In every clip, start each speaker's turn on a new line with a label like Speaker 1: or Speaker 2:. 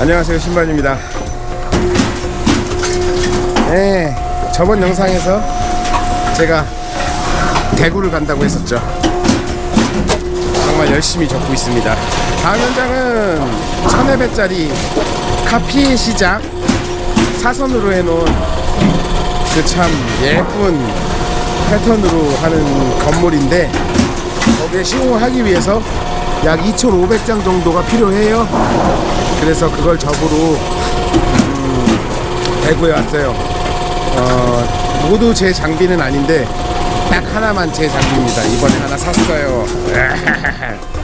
Speaker 1: 안녕하세요 신반입니다. 네 저번 영상에서 제가 대구를 간다고 했었죠. 정말 열심히 적고 있습니다. 다음 현장은 1000회배짜리 카피 시장 사선으로 해놓은 그 참 예쁜 패턴으로 하는 건물인데 거기에 시공을 하기 위해서 약 2,500장 정도가 필요해요. 그래서 그걸 접으로 음, 대구에 왔어요. 어, 모두 제 장비는 아닌데 딱 하나만 제 장비입니다. 이번에 하나 샀어요.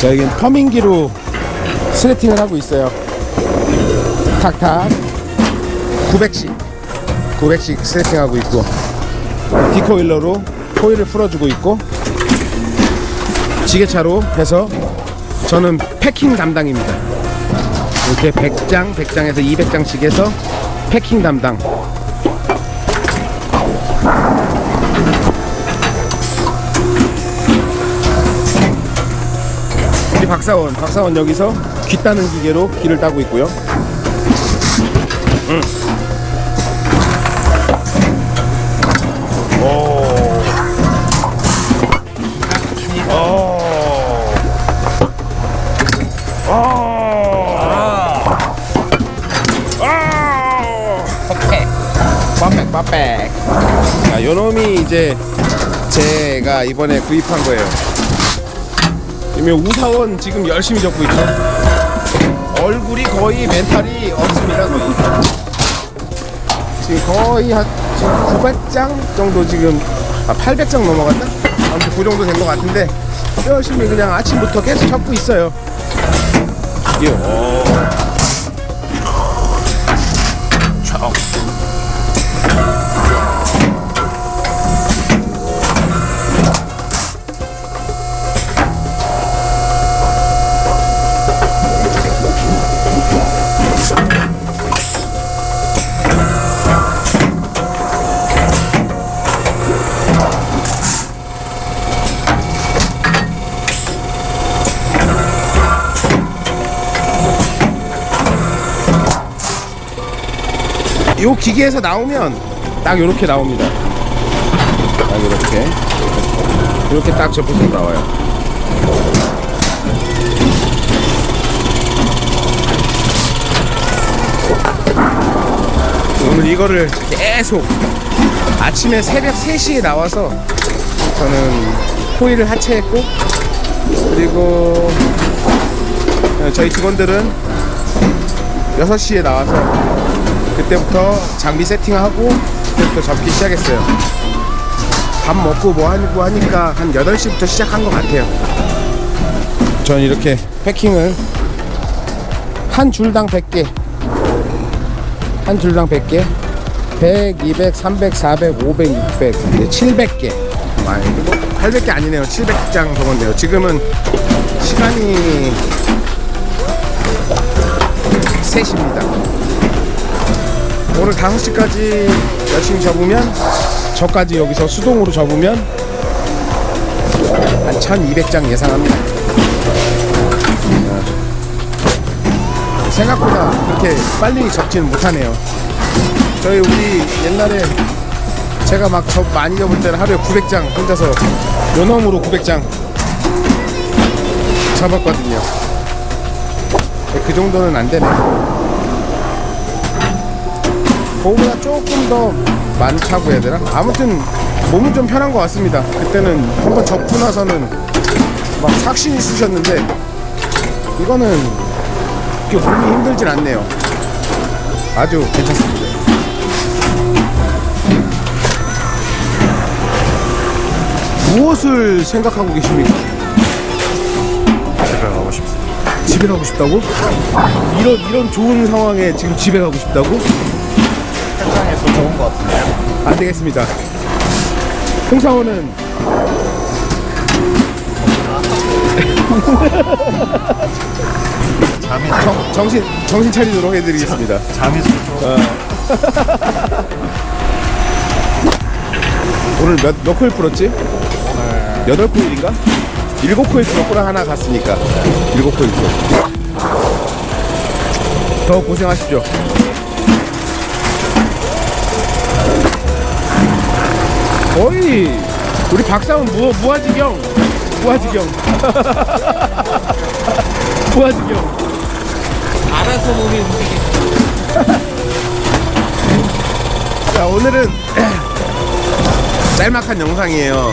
Speaker 1: 자, 여기는 퍼밍기로 스레팅을 하고 있어요. 탁탁. 900씩. 900씩 스레팅하고 있고. 디코일러로 코일을 풀어주고 있고. 지게차로 해서 저는 패킹 담당입니다. 이렇게 100장, 100장에서 200장씩 해서 패킹 담당. 우리 박사원, 박사원 여기서 귀 따는 기계로 귀를 따고 있고요. 음. 오. 오. 오. 아. 빠백 빠백 자 요놈이 이제 제가 이번에 구입한 거예요 이미 우사원 지금 열심히 적고 있죠. 얼굴이 거의 멘탈이 없습니다. 거의. 지금 거의 한 지금 900장 정도 지금 아 800장 넘어갔나? 아무튼 그 정도 된 것 같은데 열심히 그냥 아침부터 계속 적고 있어요. 요. 요 기계에서 나오면 딱 요렇게 나옵니다. 딱 요렇게. 이렇게 딱 접혀서 나와요. 오늘 이거를 계속 아침에 새벽 3시에 나와서 저는 코일을 하체했고 그리고 저희 직원들은 6시에 나와서 그때부터 장비 세팅하고 그때부터 접기 시작했어요. 밥 먹고 뭐 하고 하니까 한 8시부터 시작한 것 같아요. 저는 이렇게 패킹을 한 줄당 100개 한 줄당 100개 100, 200, 300, 400, 500, 600, 700개 많이 뭐 800개 아니네요 700장 정도인데요 지금은 시간이 3시입니다 오늘 5시까지 열심히 접으면 저까지 여기서 수동으로 접으면 한 1200장 예상합니다. 생각보다 그렇게 빨리 접지는 못하네요. 저희 우리 옛날에 제가 막 접 많이 접을 때는 하루에 900장 혼자서 요놈으로 900장 접었거든요. 그 정도는 안 되네 그거보다 조금 더 많다고 해야 되나? 아무튼 몸은 좀 편한 것 같습니다. 그때는 한번 접고 나서는 막 삭신이 쑤셨는데 이거는 그렇게 몸이 힘들진 않네요. 아주 괜찮습니다. 무엇을 생각하고 계십니까?
Speaker 2: 집에 가고 싶습니다.
Speaker 1: 집에 가고 싶다고? 이런 이런 좋은 상황에 지금 집에 가고 싶다고?
Speaker 2: 좋은 것 같은데요.
Speaker 1: 안 되겠습니다. 홍사원은
Speaker 2: 잠이
Speaker 1: 정, 정신 정신 차리도록 해드리겠습니다.
Speaker 2: 잠이 슬퍼.
Speaker 1: 오늘 몇, 몇 코일 풀었지? 여덟 코일인가? 일곱 코일 풀었구나 하나 갔으니까 일곱 코일 풀었 더 고생하십시오 거의 우리 박사은 무, 무아지경 무아지경. 무아지경.
Speaker 3: 알아서 몸이 움직이.
Speaker 1: 자 오늘은 짤막한 영상이에요.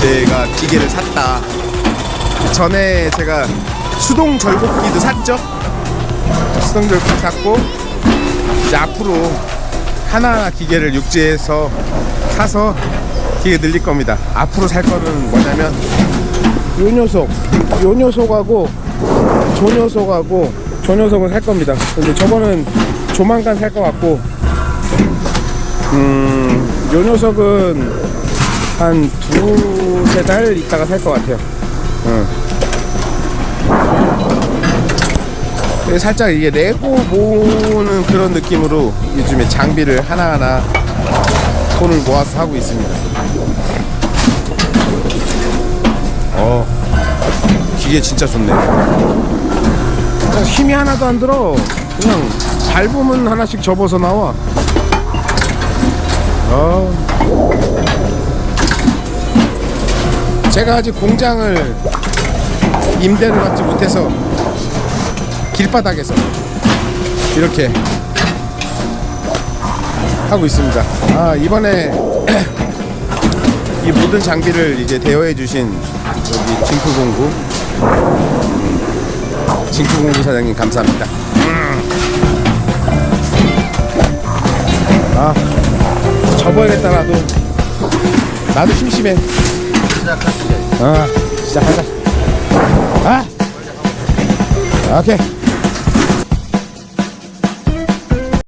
Speaker 1: 제가 기계를 샀다. 전에 제가 수동 절곡기도 샀죠? 수동 절곡기 샀고 이제 앞으로 하나하나 기계를 육지에서 사서 기계 늘릴 겁니다 앞으로 살 거는 뭐냐면 요 녀석 요 녀석하고 저 녀석하고 저 녀석을 살 겁니다 근데 저거는 조만간 살 것 같고 음, 요 녀석은 한 두세 달 있다가 살 것 같아요. 응. 그래서 살짝 이게 레고 모으는 그런 느낌으로 요즘에 장비를 하나하나 돈을 모아서 하고 있습니다. 기계 진짜 좋네. 힘이 하나도 안 들어. 그냥 밟으면 하나씩 접어서 나와. 어. 제가 아직 공장을 임대를 받지 못해서 길바닥에서 이렇게 하고 있습니다. 아 이번에 이 모든 장비를 이제 대여해 주신 여기 징크공구 징크공구 사장님 감사합니다. 음. 아 접어야겠다 나도 나도 심심해
Speaker 2: 시작하시죠.
Speaker 1: 아 시작하자 아 오케이